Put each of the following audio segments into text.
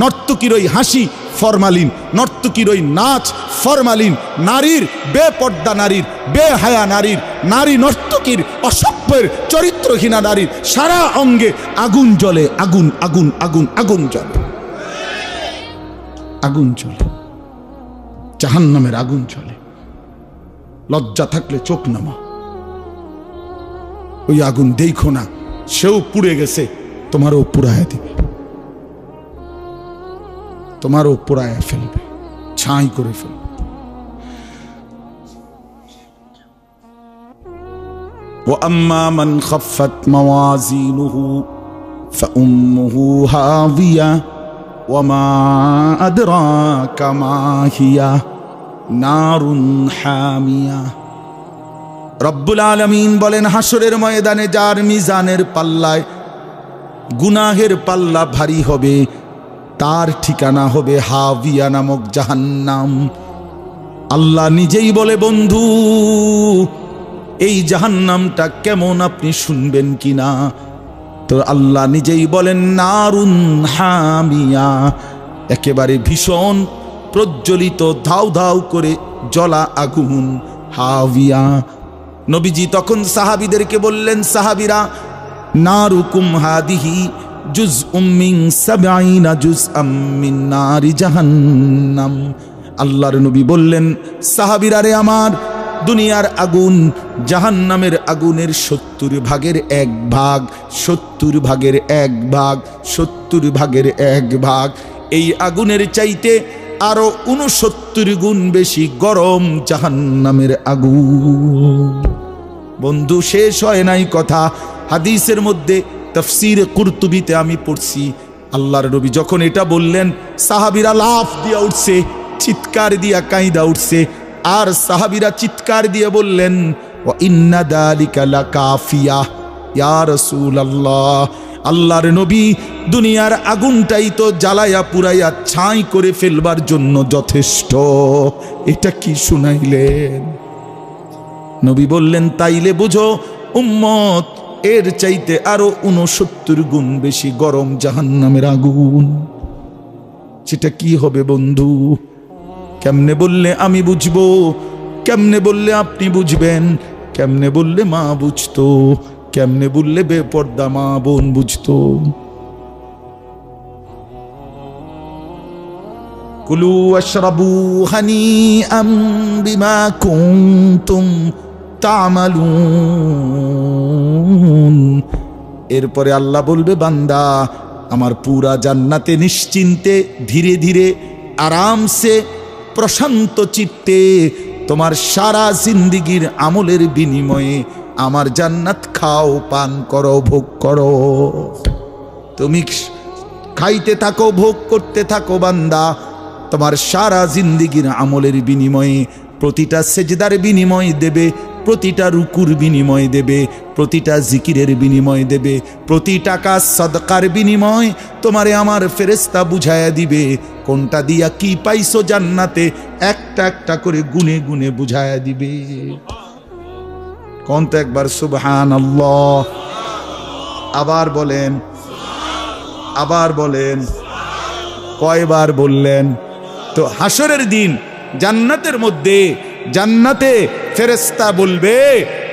নর্তকীর ওই হাসি, ফরমালিন। নর্তকীর ওই নাচ, ফরমালিন। নারীর বেপর্দা নারীর, বেহায়া নারীর। নারী নর্তকীর অসভ্যের, চরিত্রহীনা নারীর। সারা অঙ্গে আগুন জলে আগুন আগুন আগুন আগুন জ্বলে। আগুন জ্বলে। জাহান্নামের আগুন জ্বলে। লজ্জা থাকলে চোখ নামা। ওই আগুন দেখো না, সেও পুড়ে গেছে, তোমারও পুরায় দিবে। তোমারও পুরায় ফেলবে ছাই করে ফেলবে وأما من خفت موازينه فأمه هاوية وما أدراك ما هي نار حامية রব্বুল আলমিন বলেন হাসরের ময়দানে যার মিজানের পাল্লায় গুনাহের পাল্লা ভারী হবে তার ঠিকানা হবে হাবিয়া নামক জাহান্নাম। আল্লাহ নিজেই বলে, বন্ধু, এই জাহান্নামটা কেমন আপনি শুনবেন কিনা? তো আল্লাহ নিজেই বলেন, নারুন হামিয়া। একেবারে ভীষণ প্রজ্বলিত, ধাউ ধাউ করে জলা আগুন হাবিয়া নবীজি তখন সাহাবিদেরকে বললেন, সাহাবিরা, নারুকুম হাদিহি জুজ উম্মিং সাবাইনা জুজ আম্মিন নারি জাহান্নাম। আল্লাহর নবী বললেন, সাহাবিরা রে আমার, দুনিয়ার আগুন জাহান্নামের আগুনের সত্তর ভাগের এক ভাগ, সত্তর ভাগের এক ভাগ, সত্তর ভাগের এক ভাগ। এই আগুনের চাইতে আরও উনসত্তর গুণ বেশি গরম জাহান্নামের আগুন। বন্ধু, শেষ হয় নাই কথা। হাদিসের মধ্যে তফসির কুরতুবিতে আমি পড়ছি। আল্লাহর নবী যখন এটা বললেন, সাহাবিরা লাফ দিয়া উঠছে, চিৎকার দিয়া কাইদা উঠছে, আর সাহাবিরা চিৎকার দিয়ে বললেন ও ইন্না দালিকা লাকাফিয়া, ইয়া রাসূলুল্লাহ। আল্লাহর নবী দুনিয়ার আগুনটাই তো জ্বালায়া পুরাইয়া ছাই করে ফেলবার জন্য যথেষ্ট। এটা কি শুনাইলেন? নবী বললেন, তাইলে বুঝো, উম্মত এর চাইতে আরও উনসত্তর গুণ বেশি গরম জাহান্নামের আগুন। সেটা কি হবে বন্ধু? কেমনে বললে আমি বুঝব? কেমনে বললে আপনি বুঝবেন? কেমনে বললে মা বুঝতো? কেমনে বললে বেপর্দা মা বোন বুঝতো? কুলু হানি আম তামালুন। এরপরে আল্লাহ বলবে, বান্দা, আমার পুরা জান্নাতে নিশ্চিন্তে ধীরে ধীরে আরামসে প্রশান্ত চিত্তে তোমার সারা জিন্দিগির আমলের বিনিময়ে আমার জান্নাত খাও, পান করো, ভোগ করো। তুমি খাইতে থাকো, ভোগ করতে থাকো, বান্দা, তোমার সারা জিন্দিগির আমলের বিনিময়ে, প্রতিটা সেজদার বিনিময় দেবে প্রতিটা রুকুর বিনিময় দেবে, প্রতিটা জিকিরের বিনিময় দেবে প্রতি টাকা সদকার বিনিময় তোমারে আমার ফেরেস্তা বুঝাইয়া দিবে। কোনটা দিয়া কি পাইছো জান্নাতে, একটা একটা করে গুনে গুনে বুঝায়া দিবে। কোন তো একবার সুবহান আল্লাহ আবার বলেন আবার বলেন, কয়বার বললেন, তো হাসরের দিন জান্নাতের মধ্যে, জান্নাতে ফেরেস্তা বলবে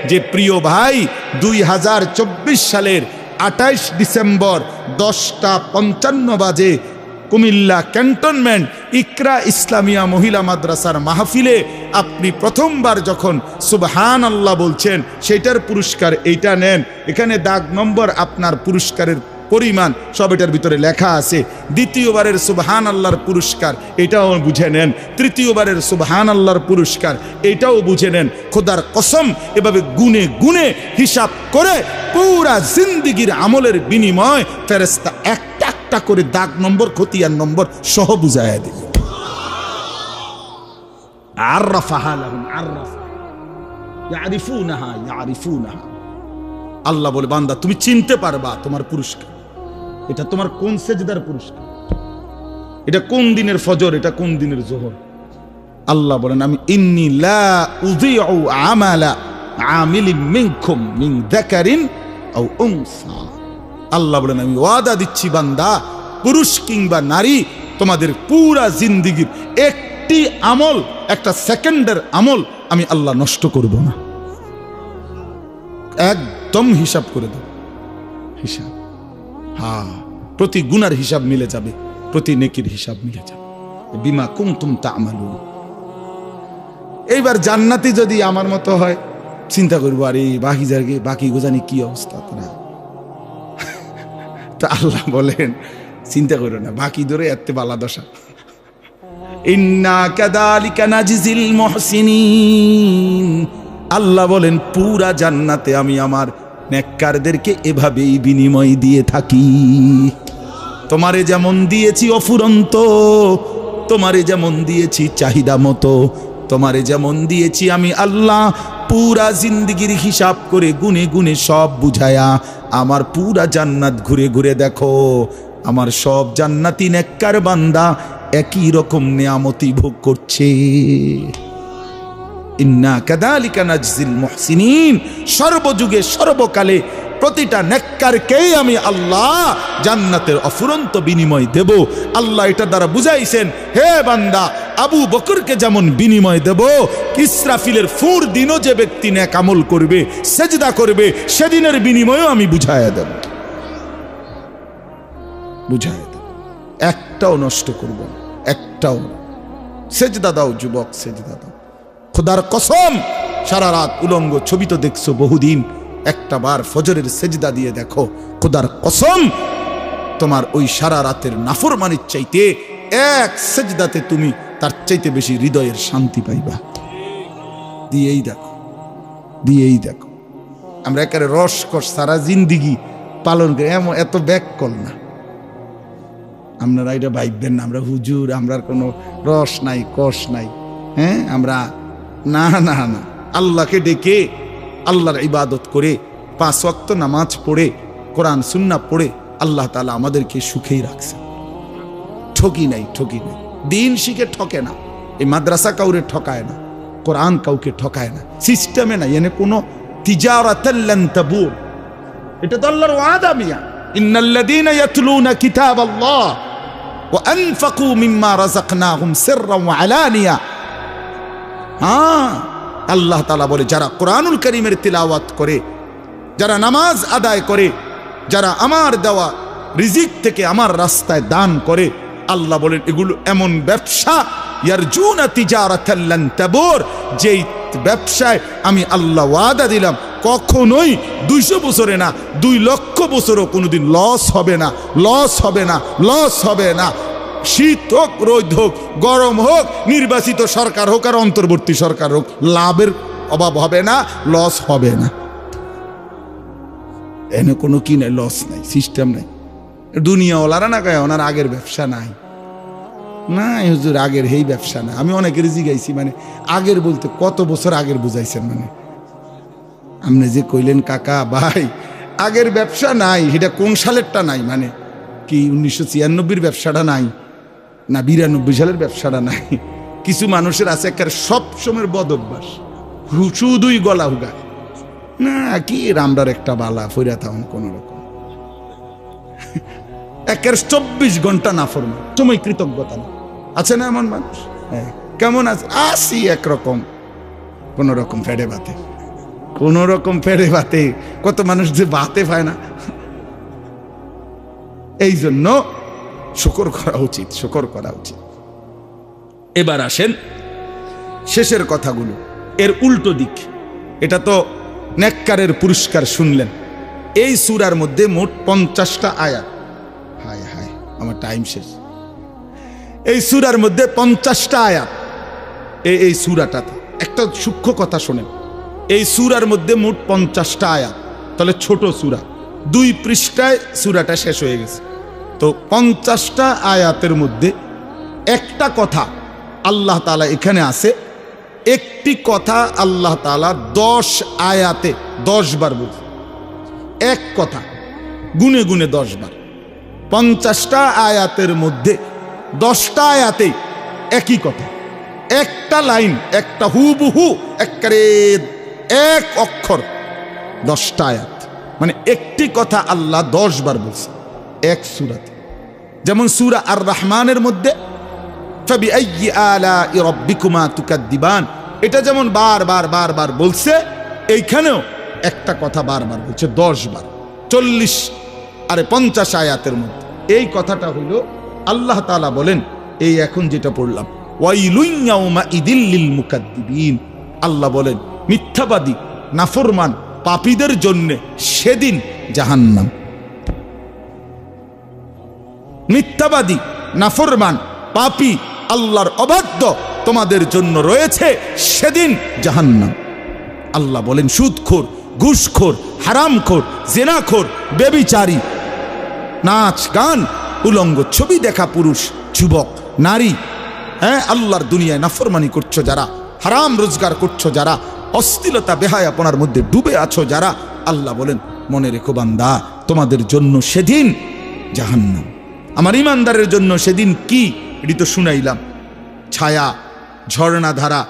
যে, প্রিয় ভাই, দুই হাজার চব্বিশ সালের আঠাইশ ডিসেম্বর দশটা পঞ্চান্ন বাজে কুমিল্লা ক্যান্টনমেন্ট ইকরা ইসলামিয়া মহিলা মাদ্রাসার মাহফিলে আপনি প্রথমবার যখন সুবহান আল্লাহ বলছেন সেটার পুরস্কার এইটা নেন। এখানে দাগ নম্বর আপনার পুরস্কারের পরিমাণ, সব এটার ভিতরে লেখা আছে, দ্বিতীয়বারের সুবহান আল্লাহর পুরস্কার, এটাও বুঝে নেন, তৃতীয়বারের সুবহান আল্লাহর পুরস্কার, এটাও বুঝে নেন, খোদার কসম, এভাবে গুনে গুনে হিসাব করে পুরা জিন্দিগির আমলের বিনিময় ফেরেস্তা একটা একটা করে দাগ নম্বর, খতিয়ান নম্বর সহ বুঝাইয়া দিল। আল্লাহ বলে, বান্দা, তুমি চিনতে পারবা তোমার পুরস্কার। এটা তোমার কোন সেজদার পুরস্কার? এটা কোন দিনের ফজর? এটা কোন দিনের জোহর? আল্লাহ বলেন, আমি ইন্নি লা উযিউ আমালা আমিলিন মিনকুম মিন যাকারিন আও উনসা। আল্লাহ বলেন, আমি ওয়াদা দিচ্ছি বান্দা, পুরুষ কিংবা নারী, তোমাদের পুরা জিন্দিগির একটি আমল, একটা সেকেন্ডের আমল আমি আল্লাহ নষ্ট করব না। একদম হিসাব করে দেব হিসাব। হ্যাঁ। প্রতি গুনার হিসাব মিলে যাবে, প্রতি নেকির হিসাব মিলে যাবে। বিমা কুমতুম তা আমালু এইবার জান্নাতি যদি আমার মতো হয়, চিন্তা করব, আরে বাকি জায়গায়, বাকি গোজানি কি অবস্থা তারা? তা আল্লাহ বলেন, চিন্তা করো না, বাকি ধরে এত বালা দশা। আল্লাহ বলেন, পুরা জান্নাতে আমি আমার নেককারদেরকে এভাবেই বিনিময় দিয়ে থাকি। তোমারে যেমন দিয়েছি অফুরন্ত, তোমারে যেমন দিয়েছি চাহিদা মতো, তোমারে যেমন দিয়েছি আমি আল্লাহ, পুরা জিন্দিগির হিসাব করে গুনে গুনে সব বুঝায়া, আমার পুরা জান্নাত ঘুরে ঘুরে দেখো, আমার সব জান্নাতি নেককার বান্দা একই রকম নেয়ামতি ভোগ করছে। ইন্না কাদালিকা নাজজিল মুহসিনিন, সর্বযুগে সর্বকালে প্রতিটা নেককারকেই আমি আল্লাহ জান্নাতের অফুরন্ত বিনিময় দেব। আল্লাহ এটা দ্বারা বুঝাইছেন, হে বান্দা, আবু বকরকে যেমন বিনিময় দেব, ইসরাফিলের ফুর দিনও যে ব্যক্তি নেক আমল করবে, সেজদা করবে, সেদিনের বিনিময়ও আমি বুঝাইয়া দেব। বুঝাইয়া দেব। একটাও নষ্ট করব একটাও। সেজদা দাও যুবক, সেজদা দাও। খোদার কসম, সারা রাত উলঙ্গ ছবি তো দেখছ বহুদিন। একটা বার ফজরের সেজদা দিয়ে দেখো, খোদার কসম, তোমার ওই সারা রাতের নাফরমানির চাইতে এক সেজদাতে তুমি তার চাইতে বেশি হৃদয়ের শান্তি পাইবা। দিয়েই দেখো দিয়েই দেখো। আমরা একেবারে রসকস সারা জিন্দিগি পালন করি, এমন এত ব্যাক কল না। আপনারা এটা ভাইবেন না, আমরা হুজুর, আমরা কোনো রস নাই, কষ নাই। হ্যাঁ আমরা, না না না। আল্লাহকে ডেকে আল্লাহর ইবাদত করে, পাঁচ ওয়াক্ত নামাজ পড়ে, কোরআন সুন্না পড়ে আল্লাহ তালা আমাদেরকে সুখেই রাখছে ঠকি নাই ঠকি নাই। দিন শিখে ঠকে না। এই মাদ্রাসা কাউরে ঠকায় না, কোরআন কাউকে ঠকায় না। সিস্টেমে নাই, এনে কোনো তিজারাতাল্লান তাবুর। এটা আল্লাহ তালা বলে, যারা কোরআনুল কারীমের তিলাওয়াত করে, যারা নামাজ আদায় করে, যারা আমার দেওয়া রিজিক থেকে আমার রাস্তায় দান করে, আল্লাহ বলেন, এগুলো এমন ব্যবসা, ইয়ারজুনা তিজারাতাল্লান তাবুর যেই ব্যবসায় আমি আল্লাহ ওয়াদা দিলাম, কখনোই দুইশো বছরে না, দুই লক্ষ বছরও কোনোদিন লস হবে না, লস হবে না, লস হবে না। শীত হোক, রোদ হোক, গরম হোক, নির্বাচিত সরকার হোক আর অন্তর্বর্তী সরকার হোক, লাভের অভাব হবে না লস হবে না। এনে কোনো কি নাই লস নাই সিস্টেম নাই। দুনিয়াওয়ালারা না কয়, ওনার আগের ব্যবসা নাই। না হুজুর, আগের এই ব্যবসা না আমি অনেকের জিগাইছি মানে আগের বলতে কত বছর আগের বুঝাইছেন মানে। আপনি যে কইলেন, কাকা, ভাই, আগের ব্যবসা নাই সেটা কোন সালেরটা নাই? মানে কি, উনিশশো ছিয়ানব্বইয়ের ব্যবসাটা নাই? না বিরানব্বই সালের ব্যবসাটা নাই। কিছু মানুষের আছে একের সব সময়ের বদ অভ্যাস। শুধুই গলা হুগা। না, কি রামদার একটা বালা, ফইরা থাকুন কোন রকম একের চব্বিশ ঘণ্টা না কৃতজ্ঞতা না। আছে না এমন মানুষ? হ্যাঁ। কেমন আছে? আসি একরকম। কোন রকম ফেড়ে বাতে। কোন রকম ফেড়ে বাতে। কত মানুষ যে বাতে পায় না। এই জন্য শুকর করা উচিত শুকর করা উচিত। এবার আসেন শেষের কথাগুলো। এর উল্টো দিক। এটা তো নেককারের পুরস্কার শুনলেন। এই সুরার মধ্যে মোট পঞ্চাশটা আয়াত। হায় হায় আমার টাইম শেষ। এই সুরার মধ্যে পঞ্চাশটা আয়াত। এই এই সুরাটাতে একটা সূক্ষ্ম কথা শোনেন। এই সুরার মধ্যে মোট পঞ্চাশটা আয়াত। তাহলে ছোট সুরা। দুই পৃষ্ঠায় সুরাটা শেষ হয়ে গেছে। তো পঞ্চাশটা আয়াতের মধ্যে একটা কথা আল্লাহ তালা এখানে আছে। একটি কথা আল্লাহ তালা দশ আয়াতে দশ বার এক কথা, গুনে গুনে দশ বার। পঞ্চাশটা আয়াতের মধ্যে দশটা আয়াতেই একই কথা। একটা লাইন, একটা হুবহু, একবারে এক অক্ষর দশটা আয়াত। মানে একটি কথা আল্লাহ দশ বার বলছে। এক সুরাতে। যেমন সুরা আর রহমানের মধ্যে এটা যেমন বার বার বার বার বলছে, এইখানেও একটা কথা বারবার বলছে, দশ বার, চল্লিশ, আরে পঞ্চাশ আয়াতের মধ্যে। এই কথাটা হইল, আল্লাহ তালা বলেন, এই এখন যেটা পড়লাম ইদিল্লিল আল্লাহ বলেন, মিথ্যাবাদী, নাফরমান, পাপীদের জন্যে সেদিন জাহান্নাম। মিথ্যাবাদী, নাফরমান, পাপি, আল্লাহর অবাধ্য তোমাদের জন্য রয়েছে সেদিন জাহান্নাম। আল্লাহ বলেন, সুদখোর, ঘুষখোর, হারামখোর, জেনাখোর, বেবিচারী, নাচ গান, উলঙ্গ ছবি দেখা পুরুষ, যুবক, নারী হ্যাঁ আল্লাহর দুনিয়ায় নাফরমানি করছ যারা, হারাম রোজগার করছ যারা অস্থিরতা বেহায়াপনার মধ্যে ডুবে আছো যারা, আল্লাহ বলেন, মনে রেখো বান্দা, তোমাদের জন্য সেদিন জাহান্নাম। আমার ইমানদারের জন্য সেদিন কি? এটি তো শুনাইলাম। ছায়া ঝর্ণা ধারা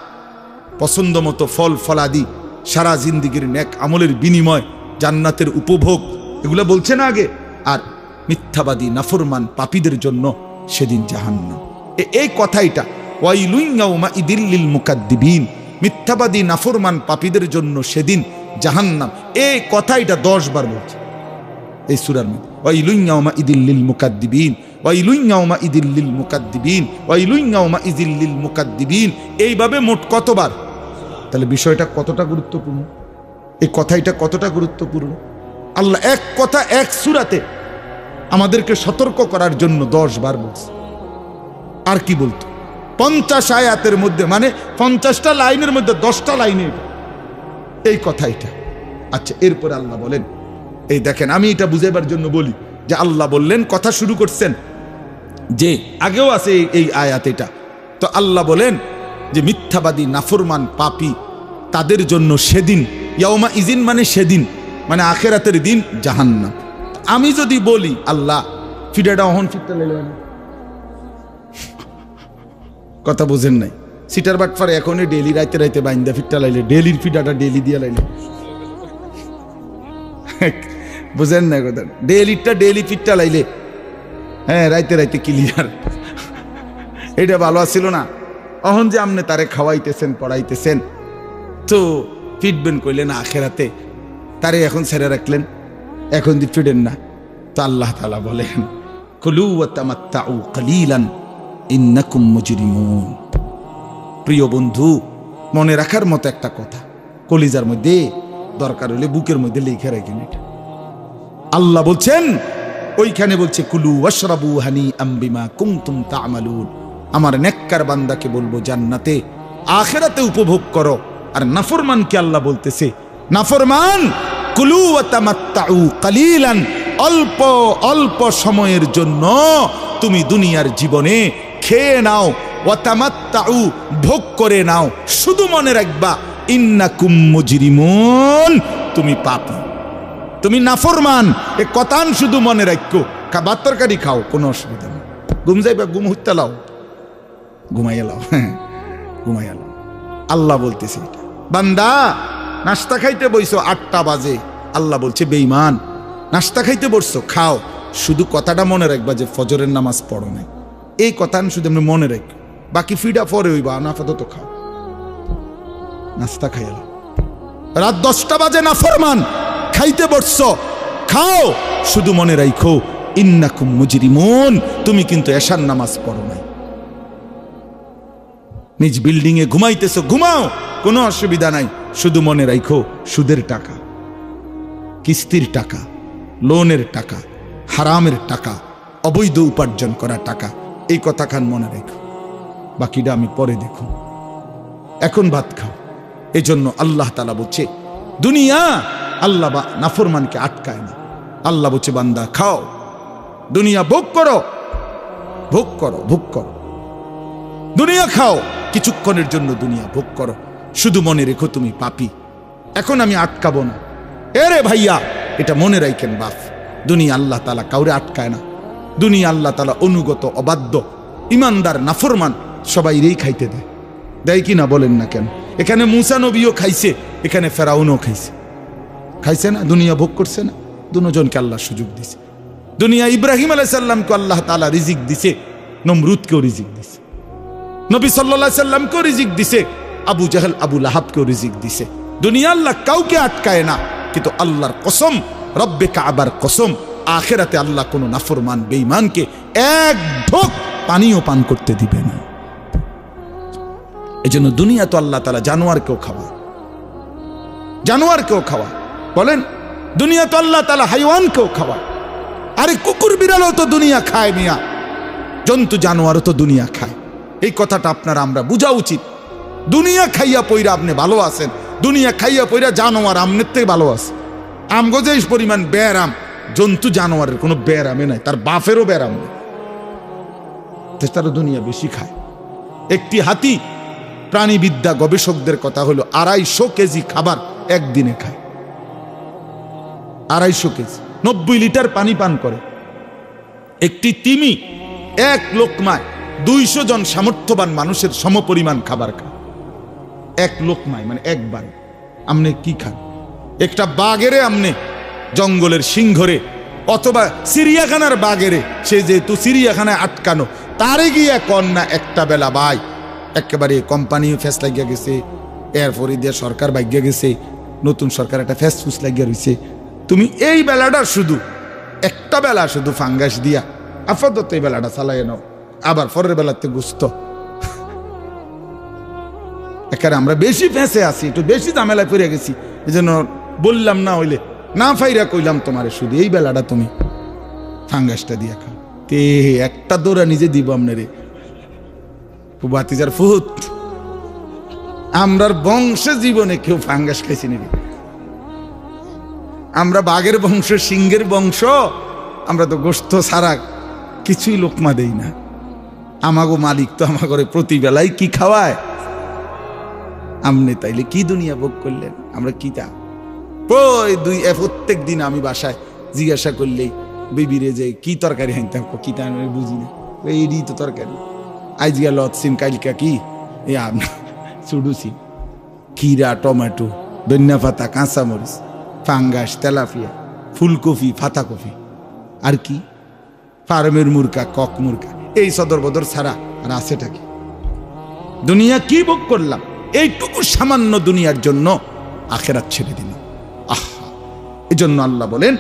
পছন্দ মতো ফল ফলাদি, সারা জিন্দিগির ন্যাক আমলের বিনিময়, জান্নাতের উপভোগ, এগুলো বলছে না আগে? আর মিথ্যাবাদী, নাফরমান পাপীদের জন্য সেদিন জাহান্নাম। এ- এই কথাইটা ওয়াইলুইয়াউমা ইদিল্লিল মুকাদ্দিবিন। মিথ্যাবাদী, নাফরমান পাপীদের জন্য সেদিন জাহান্নাম। এই কথাইটা দশ বার বলছে। এই সুরার মধ্যে। ওয়াইলুইয়াউমা ইদিল্লিল মুকাদ্দিবিন ওয়াইলুইয়াউমা ইদিল্লিল মুকাদ্দিবিন ওয়াইলুইয়াউমা ইদিল্লিল মুকাদ্দিবিন। এইভাবে মোট কতবার? তাহলে বিষয়টা কতটা গুরুত্বপূর্ণ? এই কথাইটা কতটা গুরুত্বপূর্ণ? আল্লাহ এক কথা এক সুরাতে আমাদেরকে সতর্ক করার জন্য দশ বার বলছে। আর কি বলতো? পঞ্চাশ আয়াতের মধ্যে মানে পঞ্চাশটা লাইনের মধ্যে দশটা লাইনে এই কথা এটা আচ্ছা এরপরে আল্লাহ বলেন এই দেখেন, আমি এটা বুঝাইবার জন্য বলি যে আল্লাহ বললেন, কথা শুরু করছেন। যে আগেও আছে এই- আয়াত এটা। তো আল্লাহ বলেন যে মিথ্যাবাদী, নাফরমান, পাপি, তাদের জন্য সেদিন, ইয়াউমা ইজিন মানে সেদিন মানে আখেরাতের দিন জাহান্নাম। আমি যদি বলি, আল্লাহ ফিডাটা অহন ফিরতে লাইলে না। কথা বোঝেন নাই। সিটার বাটফার এখনই ডেলি রাইতে রাইতে বাইন্দা ফিটটা লাইলে ডেলির ফিডাটা ডেলি দিয়ে লাইলে। বুঝেন না কথা। ডেলিটা ডেলি ফিটটা লাইলে। হ্যাঁ রাইতে রাইতে ক্লিয়ার এটা ভালো ছিল না। অহন যে আপনি তারে খাওয়াইতেছেন, পড়াইতেছেন। তো ফিটবেন কইলেন আখেরাতে। তারে এখন ছেড়ে রাখলেন। এখন দি ফিডেন না। তো আল্লাহ তালা বলেন প্রিয় বন্ধু, মনে রাখার মতো একটা কথা। কলিজার মধ্যে দরকার হলে বুকের মধ্যে লিখে রাখেন এটা। আল্লাহ বলছেন, ওইখানে বলছে, কুলু ওয়াশরাবু হানি আম্বিমা কুমতুম তামালুন। আমার নেককার বান্দাকে বলব, জান্নাতে, আখেরাতে উপভোগ করো। আর নাফরমানকে আল্লাহ বলতেছে, নাফরমান, কুলু তামাত্তাউ কালিলান, অল্প অল্প সময়ের জন্য তুমি দুনিয়ার জীবনে খেয়ে নাও, ওয়া তামাত্তাউ ভোগ করে নাও। শুধু মনে রাখবা, ইন্নাকুম মুজরিমুন। তুমি পাপী। তুমি নাফরমান, এ কথান শুধু মনে রাখো খাবার তরকারি খাও, কোনো অসুবিধা নেই। ঘুম যাইবা, ঘুম হইতে লাও। ঘুমাইয়া লাও হ্যাঁ ঘুমাইয়া লাও। আল্লাহ বলতেছে বান্দা, নাস্তা খাইতে বইছো আটটা বাজে। আল্লাহ বলছে বেইমান নাস্তা খাইতে বসছো, খাও। শুধু কথাটা মনে রাখবা যে ফজরের নামাজ পড়ো নাই। এই কথা শুধু এমনি মনে রাখ। বাকি ফিডা পরে হইবা আনাফাদত খাও। নাস্তা খাইয়ালাম রাত দশটা বাজে না ফরমান খাইতে বসছ। খাও, শুধু মনে রাখো ইন্নাকুম মুজরিমুন, তুমি কিন্তু এশার নামাজ পড়ো নাই। নিজ বিল্ডিং এ ঘুমাইতেছো, ঘুমাও, কোনো অসুবিধা নাই, শুধু মনে রাখো সুদের টাকা, কিস্তির টাকা, লোনের টাকা, হারামের টাকা, অবৈধ উপার্জন করা টাকা, এই কথা খান মনে রেখো বাকিটা আমি পরে দেখো। এখন ভাত খাও, এজন্য আল্লাহ তালা বলছে, দুনিয়া আল্লাহ বা নাফরমানকে আটকায় না। আল্লাহ বলছে, বান্দা, খাও। দুনিয়া ভোগ করো। ভোগ করো ভোগ করো। দুনিয়া খাও। কিছুক্ষণের জন্য দুনিয়া ভোগ করো। শুধু মনে রেখো তুমি পাপি। এখন আমি আটকাবো না। এরে ভাইয়া, এটা মনে রাখেন বাপ। দুনিয়া আল্লাহ তালা কাউরে আটকায় না। দুনিয়া আল্লাহ তালা অনুগত, অবাধ্য, ইমানদার, নাফরমান সবাই রেই খাইতে দেয়। দেয় কি না বলেন না কেন? এখানে মুসা নবীও খাইছে, এখানে ফেরাউনও খাইছে। খাইছে না, দুনিয়া ভোগ করছে না। দুজনকে আল্লাহ সুযোগ দিছে। দুনিয়া ইব্রাহিম আলাইসাল্লামকে আল্লাহ তালা রিজিক দিছে নমরুদকেও রিজিক দিছে। নবী সাল্লা সাল্লামকেও রিজিক দিছে, আবু জাহেল, আবু লাহাবকেও রিজিক দিছে। দুনিয়া আল্লাহ কাউকে আটকায় না, কিন্তু আল্লাহর কসম, রব্বে কাবার কসম, আখেরাতে আল্লাহ কোনো নাফরমান, বেঈমানকে এক ঢোক পানিও পান করতে দিবে না। এই জন্য দুনিয়া তো আল্লাহ তালা জানোয়ারকেও খাওয়া জানোয়ারকেও খাওয়া বলেন, দুনিয়া তো আল্লাহ তালা হাইওয়ানকেও খাওয়া আরে কুকুর বিড়ালও তো দুনিয়া খায় মিয়া। জন্তু জানোয়ারও তো দুনিয়া খায়। এই কথাটা আপনারা আমরা বোঝা উচিত। দুনিয়া খাইয়া পইরা আপনি ভালো আছেন। দুনিয়া খাইয়া পইরা জানোয়ার আমনের থেকে ভালো আছে। আমগো যে পরিমাণ ব্যারাম জন্তু জানোয়ারের কোনো ব্যারামে নাই, তার বাফেরও ব্যারাম নেই। তারা দুনিয়া বেশি খায়। একটি হাতি প্রাণীবিদ্যা গবেষকদের কথা হলো আড়াইশো কেজি খাবার একদিনে খায়। আড়াইশো কেজি। নব্বই লিটার পানি পান করে। একটি তিমি, এক লোকমায় দুইশো জন সামর্থ্যবান মানুষের সমপরিমাণ খাবার খায়। এক লোকমায় মানে একবার। আমনে কি খান? একটা বাঘেরে আমনে জঙ্গলের সিংহরে, অথবা সিরিয়াখানার বাঘেরে সে যেহেতু সিরিয়াখানায় আটকানো, তারে গিয়া কন্যা একটা বেলা বাই একেবারে কোম্পানি ফেস লাগিয়া গেছে এরপরে দিয়ে সরকার ভাগ্যা গেছে, নতুন সরকার একটা ফেস ফুস লাগিয়া রয়েছে তুমি এই বেলাটা শুধু, একটা বেলা শুধু ফাঙ্গাস দিয়া, আপাতত এই বেলাটা চালাই নাও। আবার পরের বেলাতে গুস্ত। এখানে আমরা বেশি ফেঁসে আছি, একটু বেশি ঝামেলায় পড়ে গেছি এই জন্য বললাম না হইলে, না ফাইরা কইলাম তোমারে শুধু, এই বেলাটা তুমি ফাঙ্গাসটা দিয়া খাও। তে, একটা দৌড়া নিজে দিব আপনারে বাতিজার ফুত আমরার বংশ জীবনে কেউ ফাঙ্গাস খাইছি নাকি? আমরা বাঘের বংশ, সিংহের বংশ, আমরা তো গোস্ত ছাড়া কিছুই লোকমা দেই না। আমাগো মালিক তো আমাগরে প্রতিবেলায় কি খাওয়ায়? আমনে তাইলে কি দুনিয়া ভোগ করলেন? আমরা কি তা? ওই দুই প্রত্যেক দিন আমি বাসায় জিজ্ঞাসা করলেই বেবিরে যে কি তরকারি হাইতাম কি তা আমি বুঝি না। এইডি তো তরকারি। আজ গেল সিম কালকা কি? এ আপনার চুডু সিম। খিরা টমেটো, ধনিয়া পাতা কাঁচামরিচ ফাঙ্গাস তেলাপিয়া, ফুলকপি, ফাতাকপি। আর কি? ফার্মের মুরকা কক মুরকা এই সদর বদর ছাড়া আর আছেটা কি? দুনিয়া কি ভোগ করলাম? এইটুকু সামান্য দুনিয়ার জন্য আখেরাত ছেড়ে দিলাম আহা! এজন্য আল্লাহ বলেন,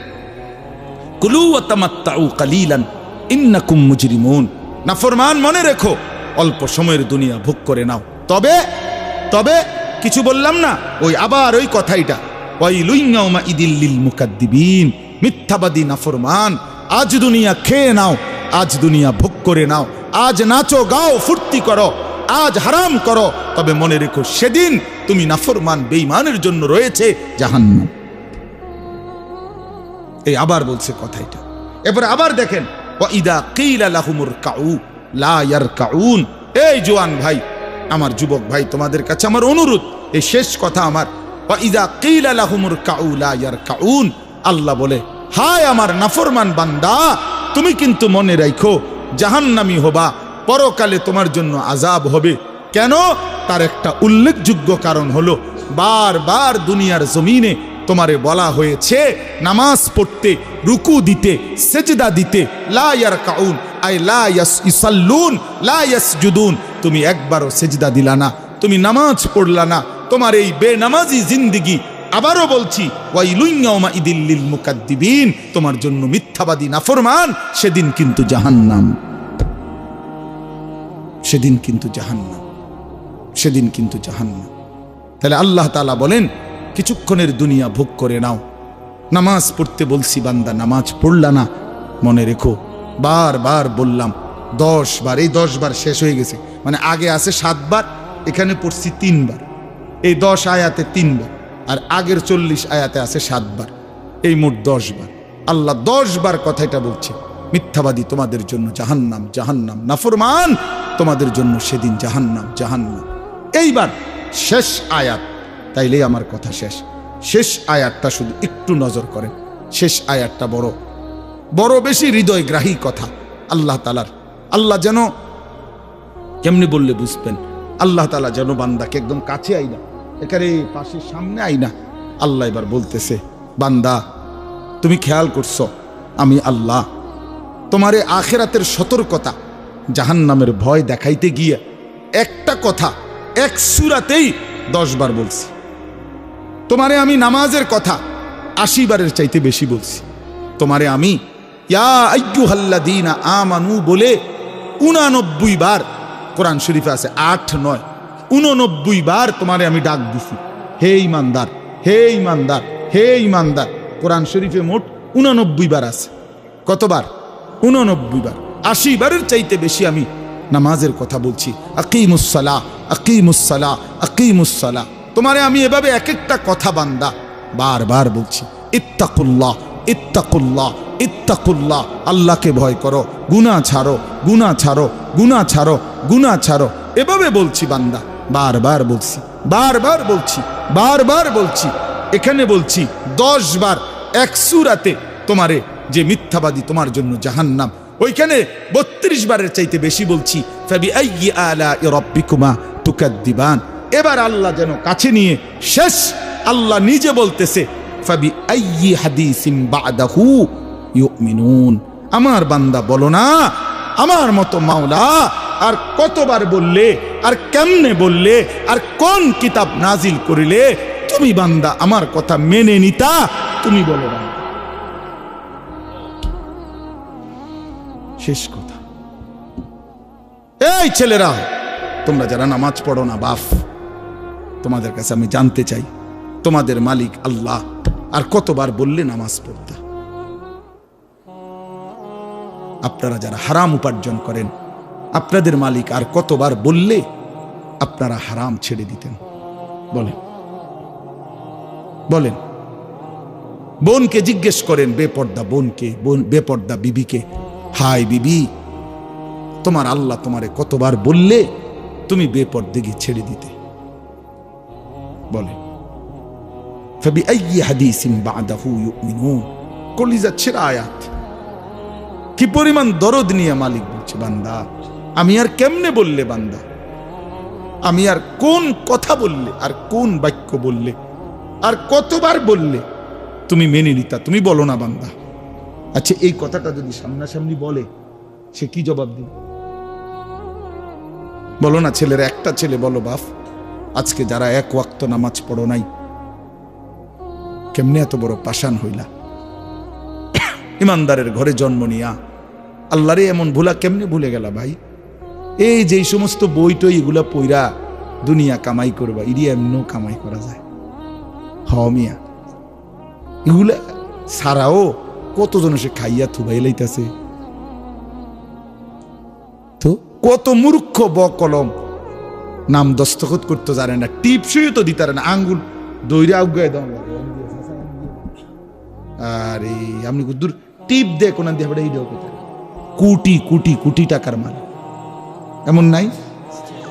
কুলু ওয়াতামাত্তাউ কালিলান, ইন্নাকুম মুজরিমুন। নাফরমান, মনে রেখো, অল্প সময়ের দুনিয়া ভোগ করে নাও। তবে তবে কিছু বললাম না, ওই আবার ওই কথাইটা। ওয়াইলুইয়াউমা ইদিল্লিল মুকাদ্দিবিন। মিথ্যাবাদী নাফরমান আজ দুনিয়া খেয়ে নাও, আজ দুনিয়া ভোগ করে নাও, আজ নাচো, গাও, ফুর্তি করো, আজ হারাম করো। তবে মনে রেখো, সেদিন তুমি নাফরমান, বেঈমানের জন্য রয়েছে জাহান্নাম। এই আবার বলছে কথা এটা। এরপরে আবার দেখেন কাউ, লা ইয়ারকাউন। এই জোয়ান ভাই, আমার যুবক ভাই, তোমাদের কাছে আমার অনুরোধ, এই শেষ কথা আমার। আল্লাহ বলে, হায় আমার নাফরমান বান্দা, তুমি কিন্তু মনে রাখো জাহান্নামি হবা, পরকালে তোমার জন্য আজাব হবে। কেন? তার একটা উল্লেখযোগ্য কারণ হলো বারবার দুনিয়ার জমিনে তোমারে বলা হয়েছে, নামাজ পড়তে, রুকু দিতে, সেজদা দিতে, লা ইয়ারকাউন, আই লা ইয়াস ইসাল্লুন লা ইয়াসজুদুন। তুমি একবারও সেজদা দিলা না, তুমি নামাজ পড়লা না তোমার এই বেনামাজি জিন্দিগি আবারও বলছি তোমার জন্য মিথ্যাবাদী নাফরমান, সেদিন কিন্তু জাহান্নাম। সেদিন কিন্তু জাহান্নাম। সেদিন কিন্তু জাহান্নাম। তাহলে আল্লাহ তাআলা বলেন, কিছুক্ষণের দুনিয়া ভোগ করে নাও। নামাজ পড়তে বলছি, বান্দা, নামাজ পড়লা না, মনে রেখো। বারবার বললাম, দশ বার, এই দশ বার শেষ হয়ে গেছে। মানে আগে আছে সাতবার এখানে পড়ছি তিনবার এই দশ আয়াতে তিনবার, আর আগের চল্লিশ আয়াতে আছে সাতবার, এই মোট দশবার। আল্লাহ দশবার কথাটা বলছে, মিথ্যাবাদী তোমাদের জন্য জাহান্নাম জাহান্নাম, নাফরমান তোমাদের জন্য সেদিন জাহান্নাম জাহান্নাম। এইবার শেষ আয়াত, তাইলেই আমার কথা শেষ। শেষ আয়াতটা শুধু একটু নজর করেন, শেষ আয়াতটা বড়। বড় বেশি হৃদয়গ্রাহী কথা, আল্লাহ তালার আল্লাহ যেন, কেমনি বললে বুঝবেন? আল্লাহ তালা যেন বান্দাকে একদম কাছে আইনা এখানে পাশের সামনে আইনা। আল্লাহ এবার বলতেছে, বান্দা, তুমি খেয়াল করছ, আমি আল্লাহ। তোমারে আখেরাতের সতর্কতা, জাহান্নামের ভয় দেখাইতে গিয়ে একটা কথা, এক সুরাতেই দশবার বলছি। তোমারে আমি নামাজের কথা আশি বারের চাইতে বেশি বলছি। তোমারে আমি, ইয়া আইয়ুহাল্লাযীনা আমানু বলে উনানব্বই বার কোরআন শরীফে আছে আট, নয় উননব্বই বার তোমারে আমি ডাক দিছি। হে ইমানদার হে ইমানদার হে ইমানদার। কোরআন শরীফে মোট উননব্বই বার আছে। কতবার? উননব্বই বার। আশি বারের চাইতে বেশি আমি নামাজের কথা বলছি। আকিমুসসালা আকিমুসসালা আকিমুসসালা তোমারে আমি এভাবে এক একটা কথা বান্দা বারবার বলছি। ইত্তাকুল্লাহ ইত্তাকুল্লাহ ইত্তাকুল্লাহ। আল্লাহকে ভয় করো, গুনাহ ছাড়ো গুনাহ ছাড়ো গুনাহ ছাড়ো গুনাহ ছাড়ো। এভাবে বলছি বান্দা। বারবার বলছি বারবার বলছি বারবার বলছি, এখানে বলছি দশ বার এক সুরাতে তোমারে যে মিথ্যাবাদী তোমার জন্য জাহান্নাম, ওইখানে বত্রিশ বারের চাইতে বেশি বলছি তুকাদ্দিবান। এবার আল্লাহ যেন কাছে নিয়ে শেষ আল্লাহ নিজে বলতেছে আমার বান্দা বলো না, আমার মতো মাওলা আর কতবার বললে, আর কেমনে বললে, আর কোন কিতাব নাজিল করিলে, তুমি বান্দা আমার কথা মেনে নিতা, তুমি বলো বান্দা। শেষ কথা। এই ছেলেরা, তোমরা যারা নামাজ পড়ো না, বাফ, তোমাদের কাছে আমি জানতে চাই, তোমাদের মালিক আল্লাহ, আর কতবার বললে নামাজ পড়তা? আপনারা যারা হারাম উপার্জন করেন আপনাদের মালিক আর কতবার বললে আপনারা হারাম ছেড়ে দিতেন? বলেন। বলেন। বোনকে জিজ্ঞেস করেন, বেপর্দা বোনকে, বোন, বেপর্দা বিবিকে? হাই বিবি, তোমার আল্লাহ তোমারে কতবার বললে তুমি বেপর্দে গিয়ে ছেড়ে দিতে? বলে কলিজা ছেড়া আয়াত। কি পরিমাণ দরদ নিয়ে মালিক বলছে বান্দা? আমি আর কেমনে বললে বান্দা? আমি আর কোন কথা বললে, আর কোন বাক্য বললে, আর কতবার বললে? তুমি মেনে নিতা, তুমি বলো না বান্দা। আচ্ছা এই কথাটা যদি সামনাসামনি বলে, সে কি জবাব দিবে? বলো না, ছেলের একটা ছেলে, বলো বাপ, আজকে যারা এক ওয়াক্ত নামাজ পড়ো নাই, কেমনে এত বড় পাষাণ হইলা? ইমানদারের ঘরে জন্ম নিয়া, আল্লাহরে এমন ভুলা কেমনে ভুলে গেলা ভাই? এই যে সমস্ত বই টই এগুলা পইরা দুনিয়া কামাই করবা ইডি এমনও কামাই করা যায়। মিয়া, এগুলা সারাও কতজন সে খাইয়া থুবাই লাইতাছে? তো কত মূর্খ ব কলম নাম দস্তখত করতে জানে না, টিপ শুয়ে তো দিতারে না, আঙ্গুল দৈরে আউগায় দাও। আরে, আপনি দূর, টিপ দে কোন দিয়ে কোটি কোটি কোটি টাকার মাল। এমন নাই?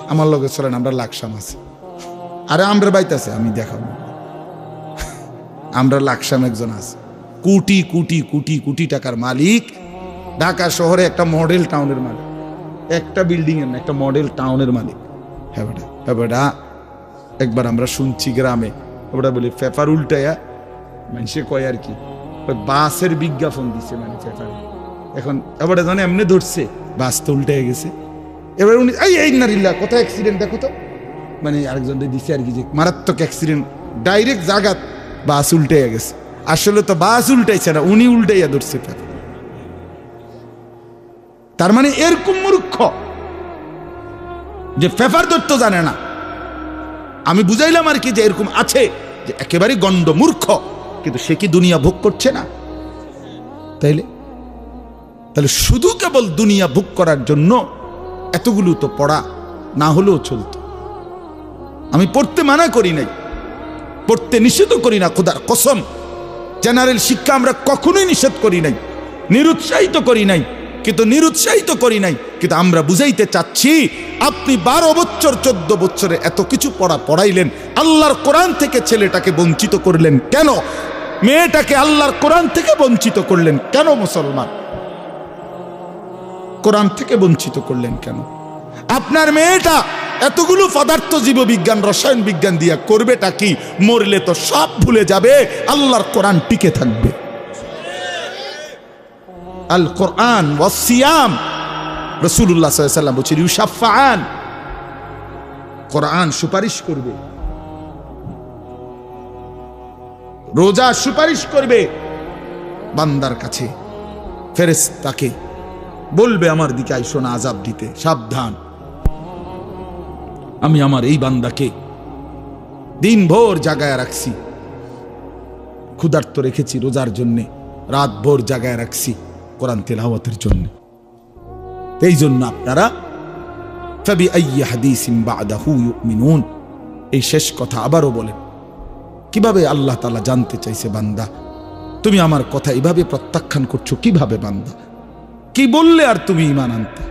আমার লগে চলেন, আমরা লাকসাম আছে। আরে আমরা বাইতাছে, আমি দেখাবো। আমরা লাকসাম একজন আছে। কোটি কোটি কোটি কোটি টাকার মালিক। ঢাকা শহরে একটা মডেল টাউনের মালিক। একটা বিল্ডিং এর না, একটা মডেল টাউনের মালিক। হ্যাঁ হ্যাঁ একবার আমরা শুনছি গ্রামে, ওটা বলি পেপার উল্টায়া মানুষে কয় আর কি বাসের বিজ্ঞাপন দিছে মানে পেপারে। এখন এবারে জানে এমনি ধরছে। বাস তো উল্টে গেছে। এবার উনি, এই এই নারিল্লা কোথায় অ্যাক্সিডেন্ট দেখো তো? মানে আরেকজন দিছে আর কি যে, মারাত্মক অ্যাক্সিডেন্ট ডাইরেক্ট জাগাত বাস উল্টে গেছে। আসলে তো বাস উল্টাইছে না, উনি উল্টাইয়া ধরছে তার মানে এরকম মূর্খ যে ফেফার দত্ত জানে না। আমি বুঝাইলাম আর কি যে এরকম আছে, যে একেবারে গণ্ড মূর্খ, কিন্তু সে কি দুনিয়া ভোগ করছে না? তাইলে? তাহলে শুধু কেবল দুনিয়া ভোগ করার জন্য এতগুলো তো পড়া না হলেও চলতো। আমি পড়তে মানা করি নাই, পড়তে নিষেধ করি না খোদার কসম। জেনারেল শিক্ষা আমরা কখনোই নিষেধ করি নাই, নিরুৎসাহিত করি নাই, কিন্তু নিরুৎসাহিত করি নাই, কিন্তু আমরা বুঝাইতে চাচ্ছি, আপনি বারো বছর, চোদ্দ বছরে এত কিছু পড়া পড়াইলেন, আল্লাহর কোরআন থেকে ছেলেটাকে বঞ্চিত করলেন কেন? মেয়েটাকে আল্লাহর কোরআন থেকে বঞ্চিত করলেন কেন মুসলমান? কোরআন থেকে বঞ্চিত করলেন কেন? আপনার মেয়েটা এতগুলো পদার্থ জীব বিজ্ঞান রসায়ন বিজ্ঞান দিয়া করবেটা কি? মরলে তো সব ভুলে যাবে, আল্লাহর কোরআন টিকে থাকবে। আল কোরআন ওয়াসিয়াম রসুল্লাহ সাল্লাম বলছেন ইউসাফান কোরআন সুপারিশ করবে। রোজা সুপারিশ করবে। বান্দার কাছে ফেরেস্তাকে বলবে আমার দিকে আইসো না আজাব দিতে, সাবধান। আমি আমার এই বান্দাকে দিন ভোর জাগায় রাখছি। ক্ষুধার্ত রেখেছি রোজার জন্যে রাত ভোর জাগায় রাখছি কোরআন তেলাওয়াতের জন্য। এই জন্য আপনারা ফাবি আইয়ি হাদিসিম বাদাহু ইউমিনুন, এই শেষ কথা আবারও বলেন। কীভাবে আল্লাহ তালা জানতে চাইছে বান্দা? তুমি আমার কথা এভাবে প্রত্যাখ্যান করছ, কীভাবে বান্দা? কি বললে আর তুমি ইমান আনতে?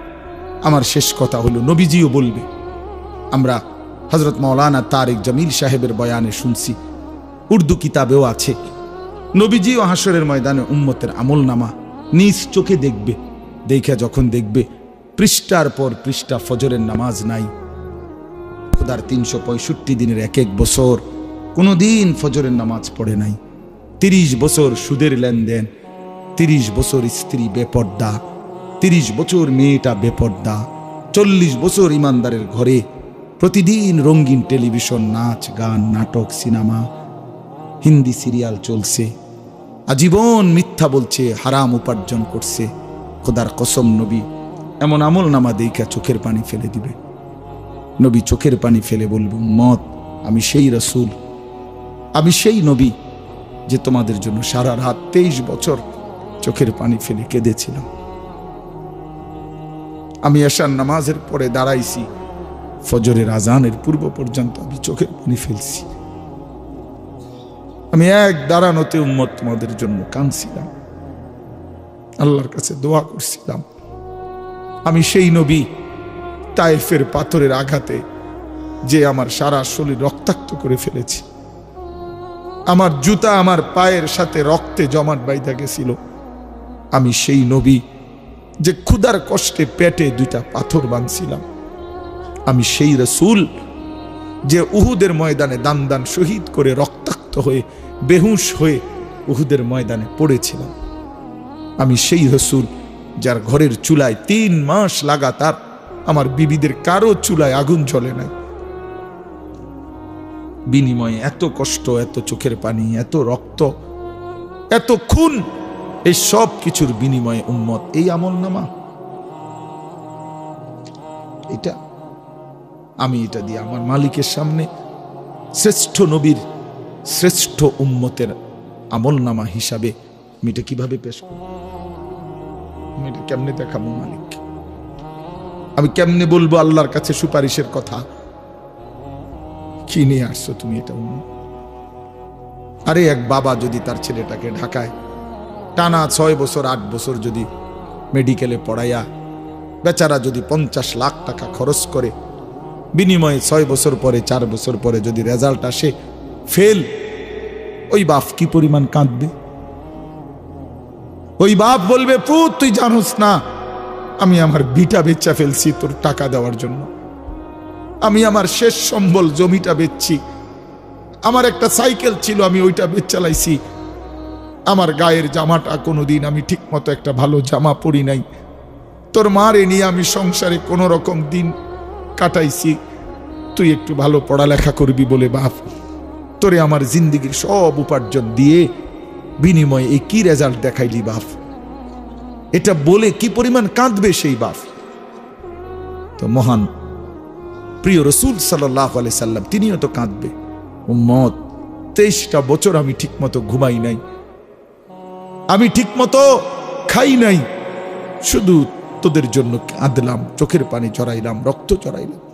আমার শেষ কথা হলো, নবীজিও বলবে। আমরা হজরত মৌলানা তারেক জামিল সাহেবের বয়ানে শুনছি, উর্দু কিতাবেও আছে। নবীজি ও হাসরের ময়দানে উম্মতের আমল নামা নিজ চোখে দেখবে, দেখে যখন দেখবে, পৃষ্ঠার পর পৃষ্ঠা ফজরের নামাজ নাই। খোদার তিনশো পঁয়ষট্টি দিনের এক এক বছর কোনো দিন ফজরের নামাজ পড়ে নাই। তিরিশ বছর সুদের লেনদেন, তিরিশ বছর স্ত্রী বেপর্দা তিরিশ বছর মেয়েটা বেপর্দা, চল্লিশ বছর ইমানদারের ঘরে প্রতিদিন রঙিন টেলিভিশন, নাচ, গান, নাটক, সিনেমা, হিন্দি সিরিয়াল চলছে। আজীবন মিথ্যা বলছে, হারাম উপার্জন করছে। খোদার কসম নবী, এমন আমল নামা দেখা চোখের পানি ফেলে দিবে। নবী চোখের পানি ফেলে বলব মত আমি সেই রসুল। আমি সেই নবী যে তোমাদের জন্য সারা রাত তেইশ বছর চোখের পানি ফেলে কেঁদেছিলাম। আমি আসার নামাজের পরে দাঁড়াইছি। ফজরের আজানের পূর্ব পর্যন্ত আমি চোখের পানি ফেলছি। আমি এক দাঁড়ানোতে উম্মত তোমাদের জন্য কাঁদছিলাম। আল্লাহর কাছে দোয়া করছিলাম। আমি সেই নবী তাইফের পাথরের আঘাতে যে আমার সারা শরীর রক্তাক্ত করে ফেলেছি। আমার জুতা আমার পায়ের সাথে রক্তে জমাট বাইধা গেছিল। আমি সেই নবী যে ক্ষুধার কষ্টে পেটে দুইটা পাথর বাঁধছিলাম। আমি সেই রসুল যে উহুদের ময়দানে দান দান শহীদ করে রক্তাক্ত হয়ে, বেহুশ হয়ে উহুদের ময়দানে পড়েছিলাম। আমি সেই রসুল যার ঘরের চুলায় তিন মাস লাগাতার আমার বিবিদের কারও চুলায় আগুন জ্বলে নাই। বিনিময়ে এত কষ্ট, এত চোখের পানি, এত রক্ত, এত খুন এই সব কিছুর বিনিময়ে উম্মত এই আমল নামা এটা আমি এটা দিয়ে আমার মালিকের সামনে শ্রেষ্ঠ নবীর শ্রেষ্ঠ উম্মতের আমল নামা হিসাবে আমি এটা কীভাবে পেশ করব? আমি এটা কেমনে দেখাবো মালিক? আমি কেমনে বলব আল্লাহর কাছে সুপারিশের কথা? কি নিয়ে আসছো তুমি এটা উম্মত? আরে এক বাবা যদি তার ছেলেটাকে ঢাকায় টানা ছয় বছর, আট বছর যদি মেডিকেলে পড়াইয়া বেচারা যদি পঞ্চাশ লাখ টাকা খরচ করে, বিনিময়ে ছয় বছর পরে, চার বছর পরে যদি রেজাল্ট আসে, ফেল, ওই বাপ কি পরিমাণ কাঁদবে? ওই বাপ বলবে, পুত, তুই জানোস না, আমি আমার বিটা বেচা ফেলছি তোর টাকা দেওয়ার জন্য। আমি আমার শেষ সম্বল জমিটা বেচছি। আমার একটা সাইকেল ছিল, আমি ওইটা বেচ চালাইছি আমার গায়ের জামাটা কোনোদিন আমি ঠিক মতো একটা ভালো জামা পরি নাই। তোর মারে নিয়ে আমি সংসারে কোনো রকম দিন কাটাইছি। তুই একটু ভালো পড়ালেখা করবি বলে বাপ। তোরে আমার জিন্দিগির সব উপার্জন দিয়ে বিনিময়ে এই কি রেজাল্ট দেখাইলি বাপ? এটা বলে কি পরিমাণ কাঁদবে সেই বাপ? তো মহান প্রিয় রসুল সাল্লাহ আলি সাল্লাম, তিনিও তো কাঁদবে। উম্মত, তেইশটা বছর আমি ঠিকমতো ঘুমাই নাই। আমি ঠিকমতো খাই নাই। শুধু তোদের জন্য কাঁদলাম চোখের পানি চড়াইলাম রক্ত চড়াইলাম।